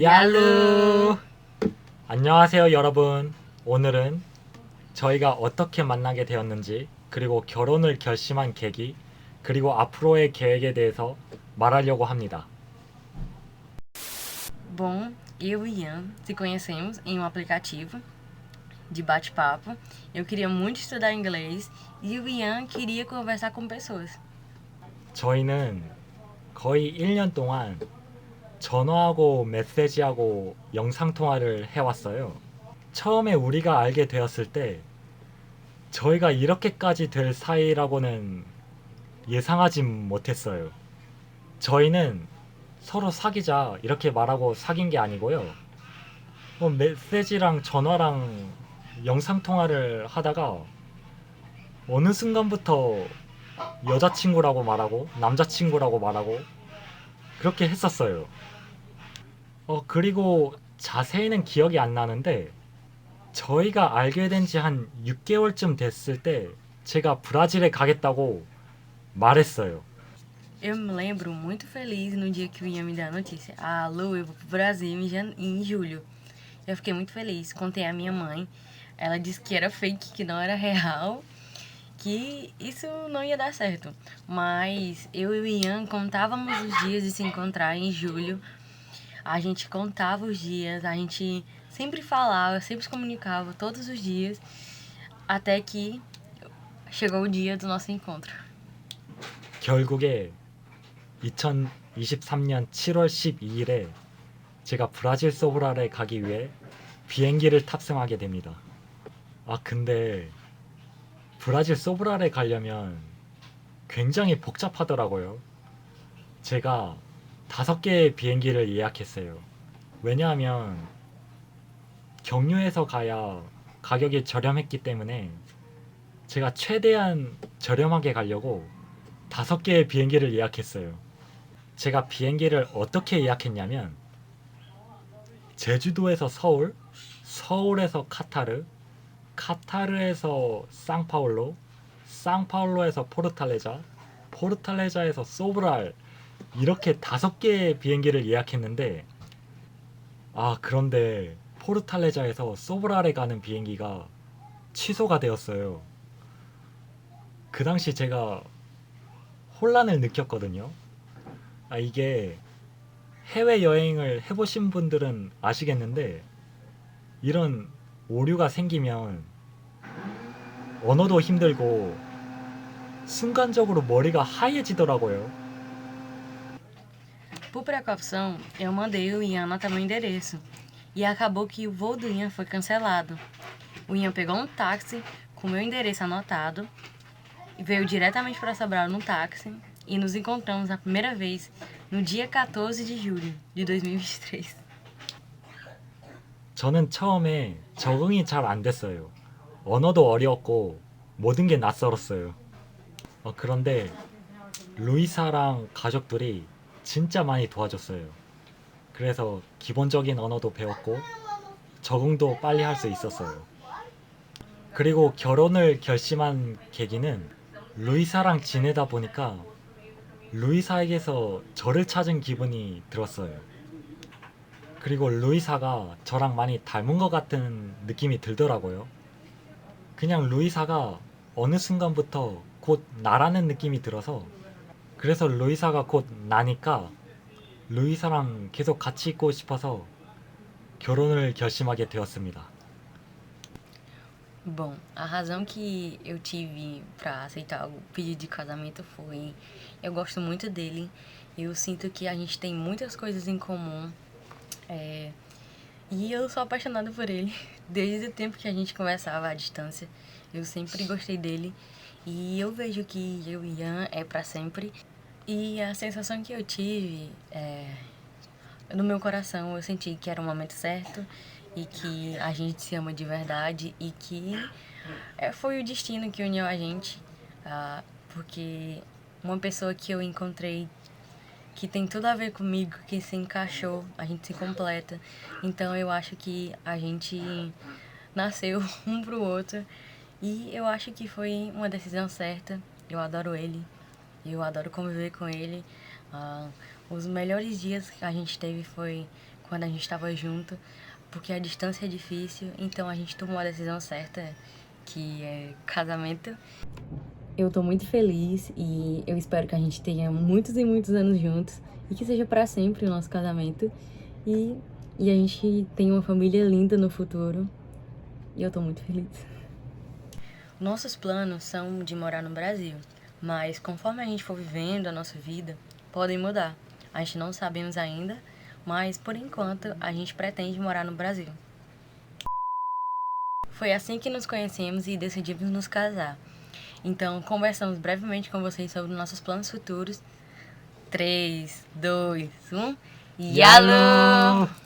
얄루! 안녕하세요, 여러분. 오늘은 저희가 어떻게 만나게 되었는지, 그리고 결혼을 결심한 계기, 그리고 앞으로의 계획에 대해서 말하려고 합니다. Bom, eu e Ian se conhecemos em um aplicativo de bate-papo. Eu queria muito estudar inglês e o Ian queria conversar com pessoas. 저희는 거의 1년 동안 전화하고 메시지하고 영상통화를 해왔어요. 처음에 우리가 알게 되었을 때 저희가 이렇게까지 될 사이라고는 예상하지 못했어요. 저희는 서로 사귀자 이렇게 말하고 사귄 게 아니고요. 뭐 메시지랑 전화랑 영상통화를 하다가 어느 순간부터 여자친구라고 말하고 남자친구라고 말하고 그렇게 했었어요. 어 그리고 자세히는 기억이 안 나는데 저희가 알게 된 지 한 6개월쯤 됐을 때 제가 브라질에 가겠다고 말했어요. Eu me lembro muito feliz no dia que o Ian me deu a notícia. Ah, Lu, eu vou pro Brasil em, jan... em julho. Eu fiquei muito feliz. Contei à minha mãe. Ela disse que era fake, que não era real, que isso não ia dar certo. Mas eu e o Ian contávamos os dias de se encontrar em julho. A gente contava os dias, a gente sempre falava, sempre se comunicava todos os dias, até que chegou o dia do nosso encontro. 결국에 2023년 7월 12일에 제가 브라질 소브라에 가기 위해 비행기를 탑승하게 됩니다. 아 근데 브라질 소브라에 가려면 굉장히 복잡하더라고요. 제가 다섯 개의 비행기를 예약했어요. 왜냐하면 경유해서 가야 가격이 저렴했기 때문에 제가 최대한 저렴하게 가려고 다섯 개의 비행기를 예약했어요. 제가 비행기를 어떻게 예약했냐면 제주도에서 서울, 서울에서 카타르, 카타르에서 상파울로, 상파울로에서 포르탈레자, 포르탈레자에서 소브랄 이렇게 다섯 개의 비행기를 예약했는데 아 그런데 포르탈레자에서 소브랄에 가는 비행기가 취소가 되었어요. 그 당시 제가 혼란을 느꼈거든요. 아, 이게 해외 여행을 해보신 분들은 아시겠는데 이런 오류가 생기면 언어도 힘들고 순간적으로 머리가 하얘지더라고요. Por precaução, eu mandei o Ian anotar meu endereço. E acabou que o voo do Ian foi cancelado. O Ian pegou um táxi com meu endereço anotado e veio diretamente para Sobral no táxi e nos encontramos a primeira vez no dia 14 de julho de 2023. 저는 처음에 적응이 잘 안 됐어요. 언어도 어려웠고 모든 게 낯설었어요. 어, 그런데 루이사랑 가족들이 진짜 많이 도와줬어요. 그래서 기본적인 언어도 배웠고 적응도 빨리 할 수 있었어요. 그리고 결혼을 결심한 계기는 루이사랑 지내다 보니까 루이사에게서 저를 찾은 기분이 들었어요. 그리고 루이사가 저랑 많이 닮은 것 같은 느낌이 들더라고요. 그냥 루이사가 어느 순간부터 곧 나라는 느낌이 들어서 그래서 루이사가 곧 나니까 루이사랑 계속 같이 있고 싶어서 결혼을 결심하게 되었습니다. Bom, a razão que eu tive para aceitar o pedido de casamento foi eu gosto muito dele. Eu sinto que a gente tem muitas coisas em comum. é, e eu sou apaixonada por ele. Desde o tempo que a gente conversava à distância, eu sempre gostei dele. E eu vejo que eu e Ian é para sempre. E a sensação que eu tive é, no meu coração, eu senti que era o momento certo e que a gente se ama de verdade e que é, foi o destino que uniu a gente, ah, porque uma pessoa que eu encontrei que tem tudo a ver comigo, que se encaixou, a gente se completa. Então eu acho que a gente nasceu um pro outro e eu acho que foi uma decisão certa. Eu adoro ele, eu adoro conviver com ele. Ah, os melhores dias que a gente teve foi quando a gente estava junto, porque a distância é difícil, então a gente tomou a decisão certa, que é casamento. Eu tô muito feliz e eu espero que a gente tenha muitos e muitos anos juntos e que seja para sempre o nosso casamento e, e a gente tenha uma família linda no futuro. E eu tô muito feliz. Nossos planos são de morar no Brasil, mas conforme a gente for vivendo a nossa vida, podem mudar. A gente não sabemos ainda, mas por enquanto a gente pretende morar no Brasil. Foi assim que nos conhecemos e decidimos nos casar. Então, conversamos brevemente com vocês sobre nossos planos futuros. 3, 2, 1. Yalo!